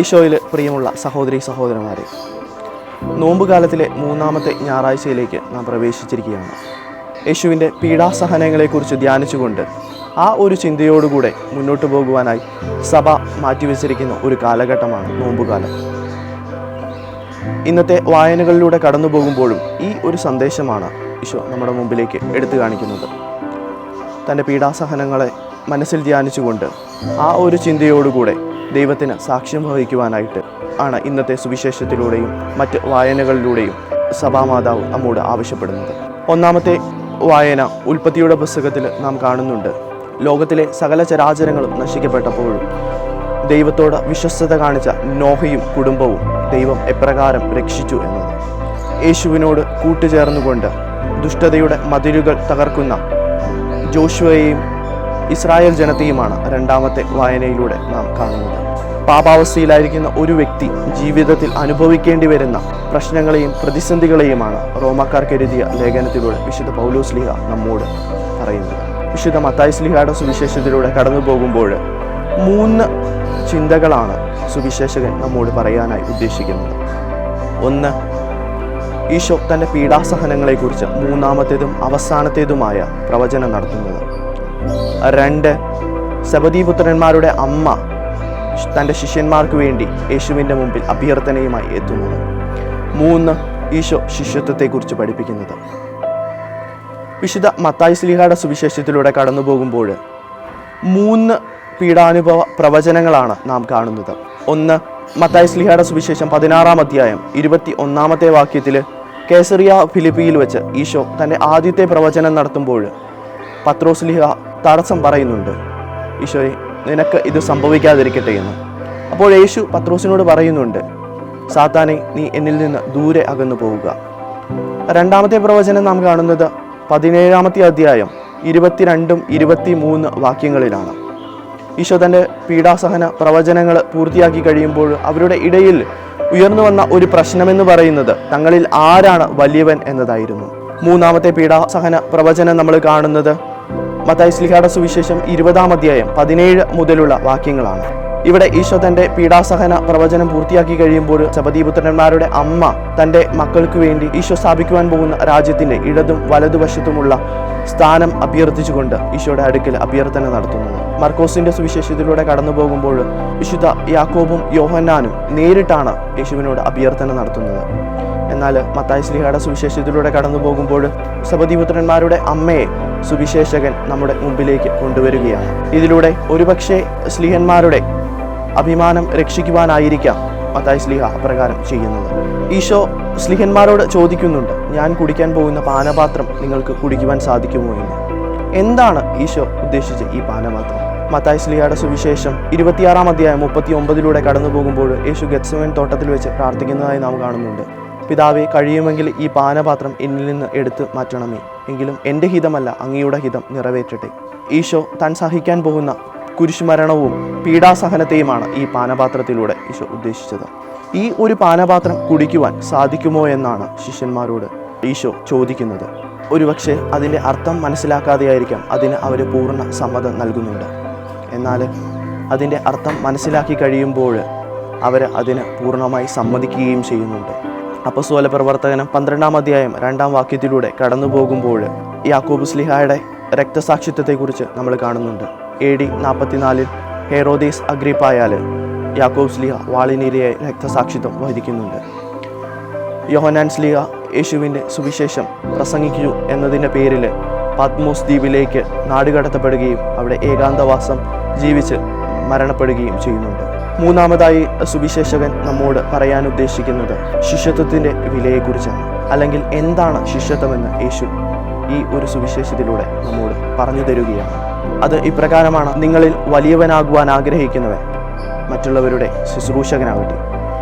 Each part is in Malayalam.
ഈശോയിൽ പ്രിയമുള്ള സഹോദരി സഹോദരന്മാരെ നോമ്പുകാലത്തിലെ മൂന്നാമത്തെ ഞായറാഴ്ചയിലേക്ക് നാം പ്രവേശിച്ചിരിക്കുകയാണ്. യേശുവിന്റെ പീഡാസഹനങ്ങളെക്കുറിച്ച് ധ്യാനിച്ചുകൊണ്ട് ആ ഒരു ചിന്തയോടുകൂടെ മുന്നോട്ട് പോകുവാനായി സഭ മാറ്റിവെച്ചിരിക്കുന്ന ഒരു കാലഘട്ടമാണ് നോമ്പുകാലം. ഇന്നത്തെ വായനകളിലൂടെ കടന്നു പോകുമ്പോഴും ഈ ഒരു സന്ദേശമാണ് ഈശോ നമ്മുടെ മുമ്പിലേക്ക് എടുത്തു കാണിക്കുന്നത്. തന്റെ പീഡാസഹനങ്ങളെ മനസ്സിൽ ധ്യാനിച്ചുകൊണ്ട് ആ ഒരു ചിന്തയോടുകൂടെ ദൈവത്തിന് സാക്ഷ്യം വഹിക്കുവാനായിട്ട് ആണ് ഇന്നത്തെ സുവിശേഷത്തിലൂടെയും മറ്റ് വായനകളിലൂടെയും സഭാമാതാവ് നമ്മോട് ആവശ്യപ്പെടുന്നത്. ഒന്നാമത്തെ വായന ഉൽപ്പത്തിയുടെ പുസ്തകത്തിൽ നാം കാണുന്നുണ്ട്. ലോകത്തിലെ സകല ചരാചരങ്ങളും നശിക്കപ്പെട്ടപ്പോഴും ദൈവത്തോട് വിശ്വസ്തത കാണിച്ച നോഹയും കുടുംബവും ദൈവം എപ്രകാരം രക്ഷിച്ചു എന്നത്. യേശുവിനോട് കൂട്ടുചേർന്നുകൊണ്ട് ദുഷ്ടതയുടെ മതിലുകൾ തകർക്കുന്ന ജോഷുവയെയും ഇസ്രായേൽ ജനത്തെയുമാണ് രണ്ടാമത്തെ വായനയിലൂടെ നാം കാണുന്നത്. പാപാവസ്ഥയിലായിരിക്കുന്ന ഒരു വ്യക്തി ജീവിതത്തിൽ അനുഭവിക്കേണ്ടി വരുന്ന പ്രശ്നങ്ങളെയും പ്രതിസന്ധികളെയുമാണ് റോമാക്കാർക്ക് എഴുതിയ ലേഖനത്തിലൂടെ വിശുദ്ധ പൗലോസ് ലീഹ നമ്മോട് പറയുന്നത്. വിശുദ്ധ മത്തായി സ്ലിഹയുടെ സുവിശേഷത്തിലൂടെ കടന്നു പോകുമ്പോൾ മൂന്ന് ചിന്തകളാണ് സുവിശേഷകൻ നമ്മോട് പറയാനായി ഉദ്ദേശിക്കുന്നത്. ഒന്ന് ഈശോ തന്റെ പീഡാസഹനങ്ങളെക്കുറിച്ച് മൂന്നാമത്തേതും അവസാനത്തേതുമായ പ്രവചനം നടത്തുന്നത്. രണ്ട് സബദീപുത്രന്മാരുടെ അമ്മ തന്റെ ശിഷ്യന്മാർക്ക് വേണ്ടി യേശുവിന്റെ മുമ്പിൽ അഭ്യർത്ഥനയുമായി എത്തുന്നത് മൂന്ന് ഈശോ ശിഷ്യത്വത്തെക്കുറിച്ച് പഠിപ്പിക്കുന്നത്. വിശുദ്ധ മത്തായി സ്ലിഹയുടെ സുവിശേഷത്തിലൂടെ കടന്നു പോകുമ്പോൾ മൂന്ന് പീഡാനുഭവ പ്രവചനങ്ങളാണ് നാം കാണുന്നത്. ഒന്ന് മത്തായി സ്ലിഹയുടെ സുവിശേഷം പതിനാറാം അധ്യായം ഇരുപത്തി ഒന്നാമത്തെ വാക്യത്തിൽ കേസറിയ ഫിലിപ്പിയിൽ വെച്ച് ഈശോ തന്റെ ആദ്യത്തെ പ്രവചനം നടത്തുമ്പോൾ പത്രോസ് ലിഹ തടസ്സം പറയുന്നുണ്ട്. ഈശോയെ നിനക്ക് ഇത് സംഭവിക്കാതിരിക്കട്ടെ എന്ന്. അപ്പോൾ യേശു പത്രോസിനോട് പറയുന്നുണ്ട് സാത്താനെ നീ എന്നിൽ നിന്ന് ദൂരെ അകന്നു പോവുക. രണ്ടാമത്തെ പ്രവചനം നാം കാണുന്നത് പതിനേഴാമത്തെ അധ്യായം ഇരുപത്തിരണ്ടും ഇരുപത്തി മൂന്ന് വാക്യങ്ങളിലാണ്. ഈശോ തന്റെ പീഡാസഹന പ്രവചനങ്ങൾ പൂർത്തിയാക്കി കഴിയുമ്പോൾ അവരുടെ ഇടയിൽ ഉയർന്നു വന്ന ഒരു പ്രശ്നമെന്ന് പറയുന്നത് തങ്ങളിൽ ആരാണ് വലിയവൻ എന്നതായിരുന്നു. മൂന്നാമത്തെ പീഡാസഹന പ്രവചനം നമ്മൾ കാണുന്നത് മത്തായി സ്ലിഹായുടെ സുവിശേഷം ഇരുപതാം അധ്യായം പതിനേഴ് മുതലുള്ള വാക്യങ്ങളാണ്. ഇവിടെ ഈശോ തന്റെ പീഡാസഹന പ്രവചനം പൂർത്തിയാക്കി കഴിയുമ്പോൾ സബദീപുത്രന്മാരുടെ അമ്മ തന്റെ മക്കൾക്ക് വേണ്ടി ഈശോ സ്ഥാപിക്കുവാൻ പോകുന്ന രാജ്യത്തിന്റെ ഇടതും വലതുവശത്തുമുള്ള സ്ഥാനം അഭ്യർത്ഥിച്ചുകൊണ്ട് ഈശോയുടെ അടുക്കൽ അഭ്യർത്ഥന നടത്തുന്നത് മർക്കോസിന്റെ സുവിശേഷത്തിലൂടെ കടന്നു പോകുമ്പോൾ വിശുദ്ധ യാക്കോബും യോഹന്നാനും നേരിട്ടാണ് യേശുവിനോട് അഭ്യർത്ഥന നടത്തുന്നത്. എന്നാൽ മത്തായി ശ്രീഹയുടെ സുവിശേഷത്തിലൂടെ കടന്നു പോകുമ്പോൾ സബദീപുത്രന്മാരുടെ അമ്മയെ സുവിശേഷകൻ നമ്മുടെ മുമ്പിലേക്ക് കൊണ്ടുവരികയാണ്. ഇതിലൂടെ ഒരുപക്ഷെ സ്ലിഹന്മാരുടെ അഭിമാനം രക്ഷിക്കുവാനായിരിക്കാം മത്തായി സ്ലിഹ അപ്രകാരം ചെയ്യുന്നത്. ഈശോ സ്ലിഹന്മാരോട് ചോദിക്കുന്നുണ്ട് ഞാൻ കുടിക്കാൻ പോകുന്ന പാനപാത്രം നിങ്ങൾക്ക് കുടിക്കുവാൻ സാധിക്കുമോ എന്ന്? എന്താണ് ഈശോ ഉദ്ദേശിച്ച ഈ പാനപാത്രം? മത്തായി സ്ലിഹയുടെ സുവിശേഷം ഇരുപത്തിയാറാം അധ്യായം മുപ്പത്തി ഒമ്പതിലൂടെ കടന്നു പോകുമ്പോൾ യേശു ഗത്സവൻ തോട്ടത്തിൽ വെച്ച് പ്രാർത്ഥിക്കുന്നതായി നാം കാണുന്നുണ്ട്. പിതാവെ കഴിയുമെങ്കിൽ ഈ പാനപാത്രം എന്നിൽ നിന്ന് എടുത്ത് മാറ്റണമേ. എങ്കിലും എന്റെ ഹിതമല്ല അങ്ങയുടെ ഹിതം നിറവേറ്റട്ടെ. ഈശോ താൻ സഹിക്കാൻ പോകുന്ന കുരിശുമരണവും പീഡാസഹനത്തെയുമാണ് ഈ പാനപാത്രത്തിലൂടെ ഈശോ ഉദ്ദേശിച്ചത്. ഈ ഒരു പാനപാത്രം കുടിക്കുവാൻ സാധിക്കുമോ എന്നാണ് ശിഷ്യന്മാരോട് ഈശോ ചോദിക്കുന്നത്. ഒരുപക്ഷെ അതിന്റെ അർത്ഥം മനസ്സിലാക്കാതെയായിരിക്കാം അതിന് അവർ പൂർണ സമ്മതം നൽകുന്നുണ്ട്. എന്നാൽ അതിന്റെ അർത്ഥം മനസ്സിലാക്കി കഴിയുമ്പോൾ അവർ അതിന് പൂർണമായി സമ്മതിക്കുകയും ചെയ്യുന്നുണ്ട്. അപ്പസ്വല പ്രവർത്തകനം പന്ത്രണ്ടാം അധ്യായം രണ്ടാം വാക്യത്തിലൂടെ കടന്നു പോകുമ്പോൾ യാക്കോബ് സ്ലിഹായുടെ രക്തസാക്ഷിത്വത്തെക്കുറിച്ച് നമ്മൾ കാണുന്നുണ്ട്. എ ഡി നാൽപ്പത്തിനാലിൽ ഹെറോദീസ് അഗ്രിപ്പായാൽ യാക്കോബ് സ്ലിഹ വാളിനിരയെ രക്തസാക്ഷിത്വം വഹിക്കുന്നുണ്ട്. യോഹനാൻ സ്ലിഹ യേശുവിന്റെ സുവിശേഷം പ്രസംഗിക്കൂ എന്നതിന്റെ പേരിൽ പത്മോസ് ദ്വീപിലേക്ക് നാടുകടത്തപ്പെടുകയും അവിടെ ഏകാന്തവാസം ജീവിച്ച് മരണപ്പെടുകയും ചെയ്യുന്നുണ്ട്. മൂന്നാമതായി സുവിശേഷകൻ നമ്മോട് പറയാൻ ഉദ്ദേശിക്കുന്നത് ശിഷ്യത്വത്തിന്റെ വിലയെക്കുറിച്ചാണ്. അല്ലെങ്കിൽ എന്താണ് ശിഷ്യത്വമെന്ന് യേശു ഈ ഒരു സുവിശേഷത്തിലൂടെ നമ്മോട് പറഞ്ഞു തരികയാണ്. അത് ഇപ്രകാരമാണ് നിങ്ങളിൽ വലിയവനാകുവാൻ ആഗ്രഹിക്കുന്നവൻ മറ്റുള്ളവരുടെ ശുശ്രൂഷകനാവട്ടെ.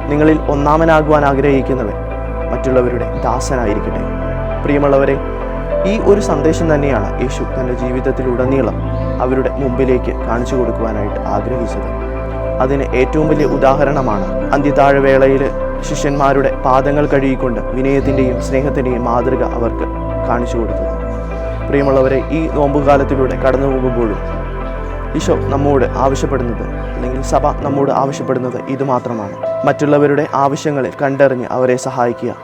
നിങ്ങളിൽ ഒന്നാമനാകുവാൻ ആഗ്രഹിക്കുന്നവൻ മറ്റുള്ളവരുടെ ദാസനായിരിക്കട്ടെ. പ്രിയമുള്ളവരെ ഈ ഒരു സന്ദേശം തന്നെയാണ് യേശു തന്റെ ജീവിതത്തിലുടനീളം അവരുടെ മുമ്പിലേക്ക് കാണിച്ചു കൊടുക്കുവാനായിട്ട് ആഗ്രഹിച്ചത്. അതിന് ഏറ്റവും വലിയ ഉദാഹരണമാണ്. അന്ത്യതാഴവേളയിൽ ശിഷ്യന്മാരുടെ പാദങ്ങൾ കഴുകിക്കൊണ്ട് വിനയത്തിന്റെയും സ്നേഹത്തിന്റെയും മാതൃക അവർക്ക് കാണിച്ചു കൊടുത്തത്. പ്രിയമുള്ളവരെ ഈ നോമ്പുകാലത്തിലൂടെ കടന്നു പോകുമ്പോഴും ഈശോ നമ്മോട് ആവശ്യപ്പെടുന്നത് അല്ലെങ്കിൽ സഭ നമ്മോട് ആവശ്യപ്പെടുന്നത് ഇതുമാത്രമാണ്. മറ്റുള്ളവരുടെ ആവശ്യങ്ങളെ കണ്ടറിഞ്ഞ് അവരെ സഹായിക്കുക.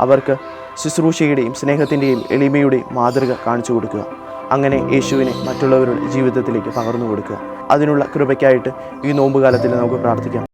അവർക്ക് ശുശ്രൂഷയുടെയും സ്നേഹത്തിന്റെയും എളിമയുടെയും മാതൃക കാണിച്ചു കൊടുക്കുക. അങ്ങനെ യേശുവിനെ മറ്റുള്ളവരുടെ ജീവിതത്തിലേക്ക് പകർന്നു കൊടുക്കുക. അതിനുള്ള കൃപയ്ക്കായിട്ട് ഈ നോമ്പുകാലത്തിൽ നമുക്ക് പ്രാർത്ഥിക്കാം.